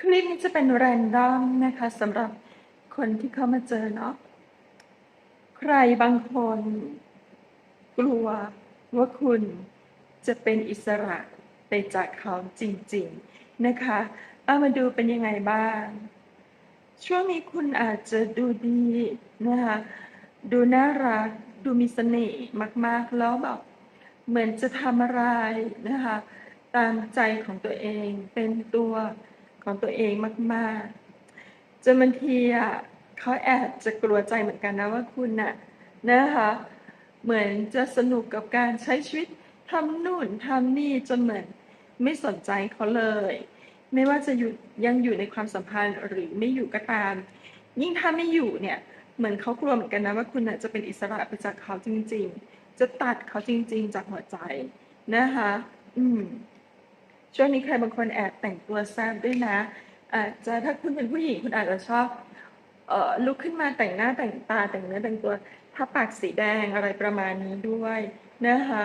คลิปนี้จะเป็นแรนดอมนะคะสำหรับคนที่เข้ามาเจอเนาะใครบางคนกลัวว่าคุณจะเป็นอิสระไปจากเขาจริง ๆนะคะ เอามาดูเป็นยังไงบ้าง ช่วงนี้คุณอาจจะดูดีนะคะดูน่ารัก ดูมีเสน่ห์มาก ๆ แล้วแบบเหมือนจะทำอะไรนะคะ ตามใจของตัวเองเป็นตัว ของตัวเองมากๆจนบางทีอะเขาแอบจะกลัวใจเหมือนกันนะว่าคุณน่ะนะคะเหมือนจะสนุกกับการใช้ชีวิตทำนู่นทำนี่จนเหมือนไม่สนใจเขาเลย ไม่ว่าจะอยู่ยังอยู่ในความสัมพันธ์หรือไม่อยู่ก็ตาม ยิ่งถ้าไม่อยู่เนี่ยเหมือนเขากลัวเหมือนกันนะว่าคุณน่ะจะเป็นอิสระไปจากเขาจริง ๆ จะตัดเขาจริง ๆ จากหัวใจนะคะ อืม ช่วงนี้ใครบางคนแอบแต่งตัวแซ่บด้วยนะอาจจะถ้าคุณเป็นผู้หญิงคุณอาจจะชอบเอ่อลุกขึ้นมาแต่งหน้าแต่งตาแต่งเนื้อแต่งตัวถ้าปากสีแดงอะไรประมาณนี้ด้วยนะคะ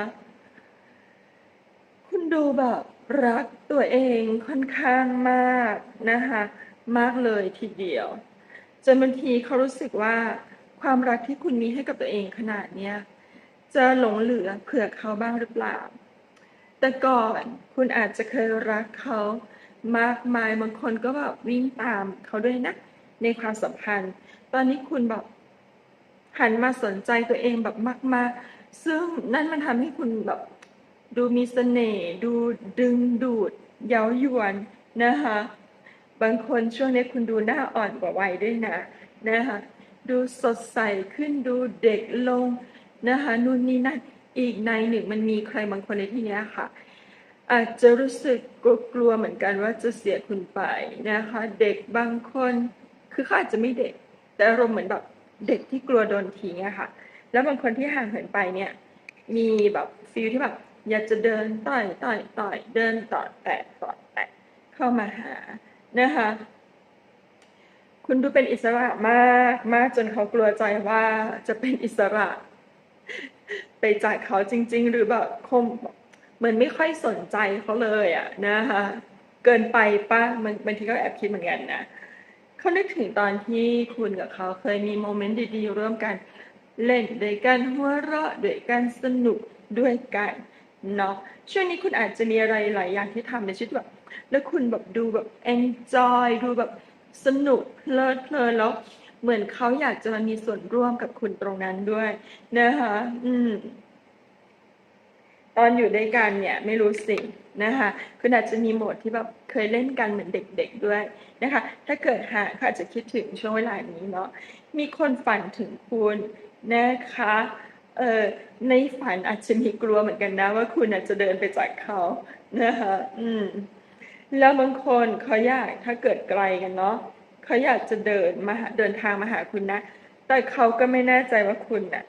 คุณดูแบบรักตัวเองค่อนข้างมากนะคะมากเลยทีเดียวจนบางทีเขารู้สึกว่าความรักที่คุณมีให้กับตัวเองขนาดเนี้ยจะหลงเหลือเผื่อเขาบ้างหรือเปล่า แต่ก่อนคุณอาจจะเคยรักเขามากมายบางคนก็แบบวิ่งตามเขาด้วยนะ ในความสัมพันธ์ ตอนนี้คุณแบบหันมาสนใจตัวเองแบบมาก ๆ ซึ่งนั่นมันทำให้คุณแบบดูมีเสน่ห์ดูดึงดูด เย้ายวนนะคะ บางคนช่วงนี้คุณดูหน้าอ่อนกว่าวัยด้วยนะนะคะ ดูสดใสขึ้นดูเด็กลงนะคะนู่นนี่นั่น อีกในหนึ่งมันมีใครบางคนในที่นี้ค่ะ อาจจะรู้สึกกลัวเหมือนกันว่าจะเสียคุณไปนะคะ เด็กบางคนคือเขาอาจจะไม่เด็ก แต่อารมณ์เหมือนแบบเด็กที่กลัวโดนทิ้งอะค่ะ แล้วบางคนที่ห่างเหินไปเนี่ย มีแบบฟีลที่แบบอยากจะเดินต่อยต่อยต่อยเดินต่อแตะต่อแตะเข้ามาหานะคะ คุณดูเป็นอิสระมากมากจนเขากลัวใจว่าจะเป็นอิสระ ไปจากเขาจริง ๆ หรือแบบคงเหมือนไม่ค่อยสนใจเขาเลยอะนะคะเกินไปปะมันบางทีก็แอบคิดเหมือนกันนะเขานึกถึงตอนที่คุณกับเขาเคยมีโมเมนต์ดีๆร่วมกัน เล่นด้วยกันหัวเราะด้วยกันสนุกด้วยกันเนาะช่วงนี้คุณอาจจะมีอะไรหลายอย่างที่ทำในชีวิตแบบแล้วคุณแบบดูแบบ enjoy ดูแบบสนุกเพลิดเพลินแล้ว เหมือนเขาอยากจะมีส่วนร่วมกับคุณตรงนั้นด้วยนะคะ อืม ตอนอยู่ด้วยกันเนี่ย ไม่รู้สินะคะคุณอาจจะมีโหมดที่แบบเคยเล่นกันเหมือนเด็กๆด้วยนะคะ ถ้าเกิดหาเขาอาจจะคิดถึงช่วงเวลานี้เนาะมีคนฝันถึงคุณนะคะเออในฝันอาจจะมีกลัวเหมือนกันนะ ว่าคุณอาจจะเดินไปจากเขานะคะ อืม แล้วบางคนเขาอยากถ้าเกิดไกลกันเนาะ เขาอยากจะเดินมาเดินทางมาหาคุณนะ แต่เขาก็ไม่แน่ใจว่าคุณน่ะ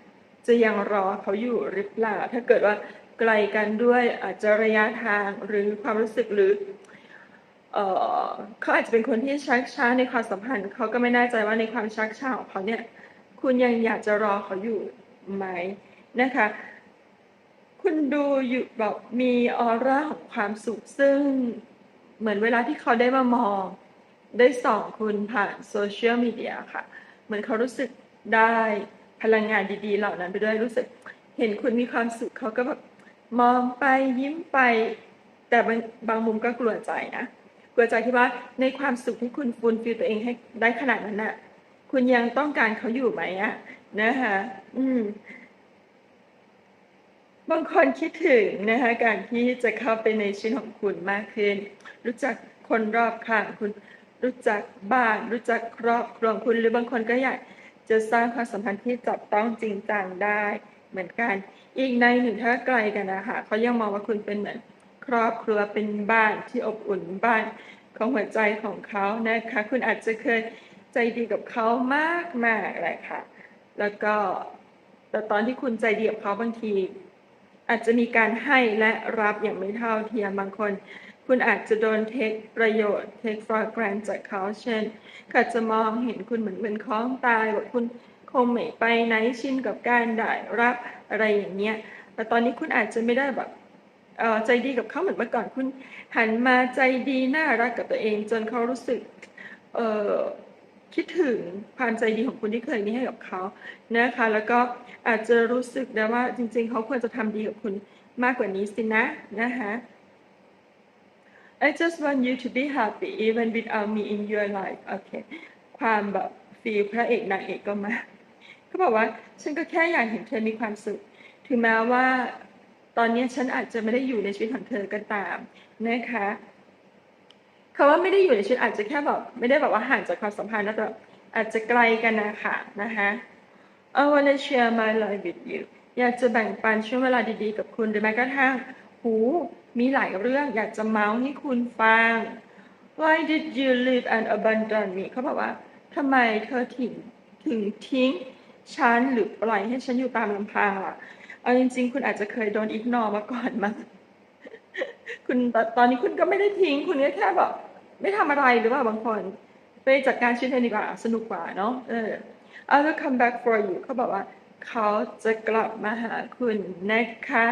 จะยังรอเขาอยู่หรือเปล่า ถ้าเกิดว่าไกลกันด้วยอาจจะระยะทางหรือความรู้สึกหรือเออเขาอาจจะเป็นคนที่ชักช้าในความสัมพันธ์ เขาก็ไม่แน่ใจว่าในความชักช้าของเขาเนี่ย คุณยังอยากจะรอเขาอยู่ไหมนะคะ คุณดูอยู่แบบมีออร่าของความสุขซึ่งเหมือนเวลาที่เขาได้มามอง ได้ส่องคุณผ่านโซเชียลมีเดียค่ะ เหมือนเขารู้สึกได้พลังงานดีๆ เหล่านั้นไปด้วยรู้สึก เห็นคุณมีความสุขเขาก็แบบมองไปยิ้มไป แต่บางบางมุมก็กลัวใจนะกลัวใจที่ว่าในความสุขที่คุณฟูลฟิลตัวเองให้ได้ขนาดนั้นน่ะ คุณยังต้องการเขาอยู่ไหมอะนะคะอืม บางคนคิดถึงนะคะการที่จะเข้าไปในชีวิตของคุณมากขึ้น รู้จักคนรอบข้างคุณ รู้จักบ้านรู้จักครอบครัวคุณหรือบางคนก็อยากจะสร้างความสัมพันธ์ที่จับต้องจริงจังได้เหมือนกัน อีกในหนึ่งถ้าไกลกันนะคะเขายังมองว่าคุณเป็นเหมือนครอบครัวเป็นบ้านที่อบอุ่นบ้านของหัวใจของเขานะคะ คุณอาจจะเคยใจดีกับเขามากมากเลยค่ะ แล้วก็แต่ตอนที่คุณใจดีกับเขาบางที อาจจะมีการให้และรับอย่างไม่เท่าเทียมบางคน คุณอาจจะโดนเทคประโยชน์ เทค for grant จากเขา เช่นเขาจะมองเห็นคุณเหมือนเป็นของตายว่าคุณคงไม่ไปไหนชินกับการได้รับอะไรอย่างเงี้ย แต่ตอนนี้คุณอาจจะไม่ได้แบบใจดีกับเขาเหมือนเมื่อก่อนคุณหันมาใจดีน่ารักกับตัวเอง จนเขารู้สึกคิดถึงความใจดีของคุณที่เคยมีให้กับเขานะคะ แล้วก็อาจจะรู้สึกนะว่าจริง ๆ เขาควรจะทำดีกับคุณมากกว่านี้สินะนะคะ I just want you to be happy even without me in your life โอเคความแบบฟีลพระเอกนางเอกก็มาเขาบอกว่าฉันก็แค่อยากเห็นเธอมีความสุข ถึงแม้ว่า ตอนนี้ฉันอาจจะไม่ได้อยู่ในชีวิตของเธอก็ตามนะคะคำว่าไม่ได้อยู่ในชีวิตอาจจะแค่แบบไม่ได้แบบว่าห่างจากความสัมพันธ์นะแต่อาจจะไกลกันนะคะนะคะ I wanna share my life with you อยากจะแบ่งปันช่วงเวลาดีๆกับคุณหรือแม้กระทั่ง หูมีหลายเรื่องอยากจะเมาส์ให้คุณฟัง Why did you leave and abandon me เขาบอกว่าทำไมเธอถึงถึงทิ้งฉันหรือปล่อยให้ฉันอยู่ตามลำพังล่ะ เอาจริง ๆ คุณอาจจะเคยโดนอิกนอมาก่อนมั้งคุณตตอนนี้คุณก็ไม่ได้ทิ้ง คุณก็แค่แบบไม่ทำอะไรหรือว่าบางคนไปจัดการชีวิตเองดีกว่าสนุกกว่าเนาะเออ I will come back for you เขาบอกว่า เขาจะกลับมาหาคุณนะคะ